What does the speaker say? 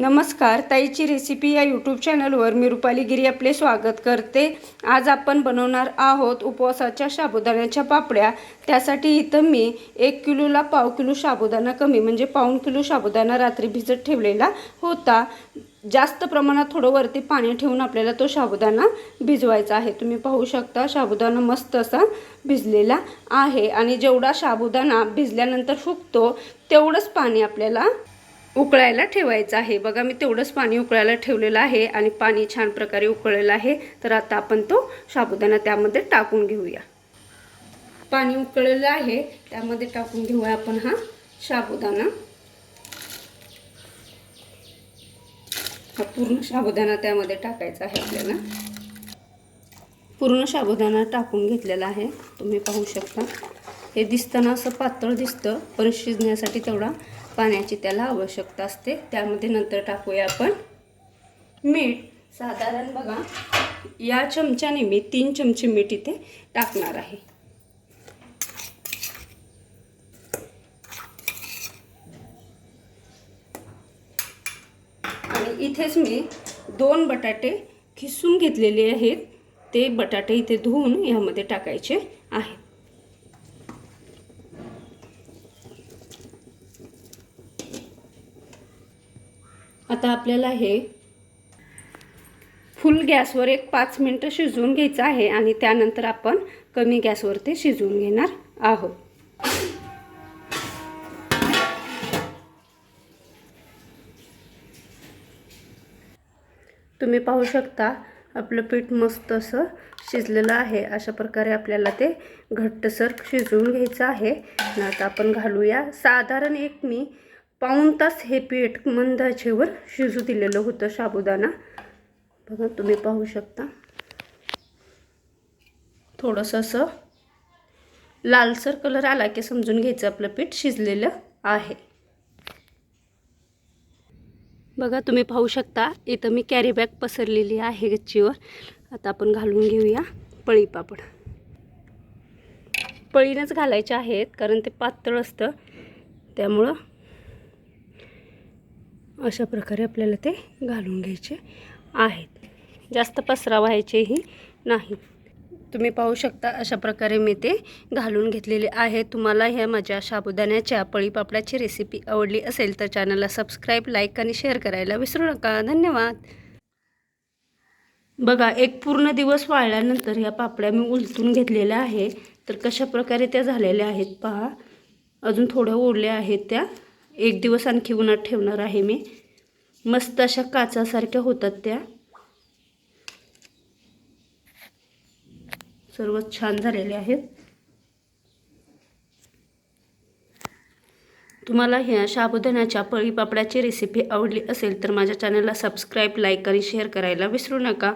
नमस्कार ताईची रेसिपी या यूट्यूब चॅनलवर मी रुपाली गिरी आपले स्वागत करते. आज आपण बनवणार आहोत उपवासाच्या साबुदाण्याच्या पापड्या. त्यासाठी इथं मी एक किलोला पाव किलो साबुदाणा कमी म्हणजे पाऊण किलो साबुदाणा रात्री भिजत ठेवलेला होता. जास्त प्रमाणात थोडं वरती पाणी ठेवून आपल्याला तो साबुदाणा भिजवायचा आहे. तुम्ही पाहू शकता साबुदाणा मस्त असा भिजलेला आहे. आणि जेवढा साबुदाणा भिजल्यानंतर फुगतो तेवढंच पाणी आपल्याला उकळायला ठेवायचं आहे. बघा मी तेवढंच पाणी उकळायला ठेवलेलं आहे आणि पाणी छान प्रकारे उकळलेलं आहे. तर आता आपण तो साबुदाणा त्यामध्ये टाकून घेऊया. पाणी उकळलेलं आहे. त्यामध्ये टाकून घेऊया आपण हा साबुदाणा. हा पूर्ण साबुदाणा त्यामध्ये टाकायचा आहे आपल्याला. पूर्ण साबुदाणा टाकून घेतलेला आहे. तुम्ही पाहू शकता. हे दिसताना असं पातळ दिसतं पण शिजण्यासाठी तेवढा पाण्याची त्याला आवश्यकता असते. त्यामध्ये नंतर टाकूया आपण मीठ. साधारण बघा या चमच्याने मी तीन चमचे मीठ इथे टाकणार आहे. आणि इथेच मी दोन बटाटे खिसून घेतलेले आहेत. ते बटाटे इथे धुवून यामध्ये टाकायचे आहेत. आता आपल्याला हे फुल गॅसवर एक पाच मिनटं शिजवून घ्यायचं आहे आणि त्यानंतर आपण कमी गॅसवर ते शिजवून घेणार आहोत. तुम्ही पाहू शकता आपलं पीठ मस्त असं शिजलेलं आहे. अशा प्रकारे आपल्याला ते घट्टसर शिजवून घ्यायचं आहे. आता आपण घालूया साधारण एक मी पाऊण तास हे पीठ मंद आचेवर शिजू दिलेलं होतं साबुदाणा. बघा तुम्ही पाहू शकता. थोडंसं असं लालसर कलर आला की समजून घ्यायचं आपलं पीठ शिजलेलं आहे. बघा तुम्ही पाहू शकता इथं मी कॅरी बॅग पसरलेली आहे गच्चीवर. आता आपण घालून घेऊया पळी पापड. पळीनंच घालायचे आहेत कारण ते पातळ असतं. त्यामुळं अशा प्रकारे आपल्याला ते घालून घ्यायचे आहेत. जास्त पसरा व्हायचेही नाही. तुम्ही पाहू शकता अशा प्रकारे मी ते घालून घेतलेले आहे. तुम्हाला ह्या माझ्या साबुदाण्याच्या पळीपापडाची रेसिपी आवडली असेल तर चॅनलला सबस्क्राईब लाईक आणि शेअर करायला विसरू नका. धन्यवाद. बघा एक पूर्ण दिवस वाळल्यानंतर ह्या पापड्या मी उलटून घेतलेल्या आहे तर कशा प्रकारे त्या झालेल्या आहेत पहा. अजून थोड्या ओढल्या आहेत त्या. एक दिवस आणखी उन्हात ठेवणार आहे मी. मस्त अशा काचासारख्या होतात त्या. सर्व छान झालेले आहेत. तुम्हाला ह्या साबुदाण्याच्या पळीपापड्याची रेसिपी आवडली असेल तर माझ्या चॅनलला सबस्क्राईब लाईक आणि शेअर करायला विसरू नका.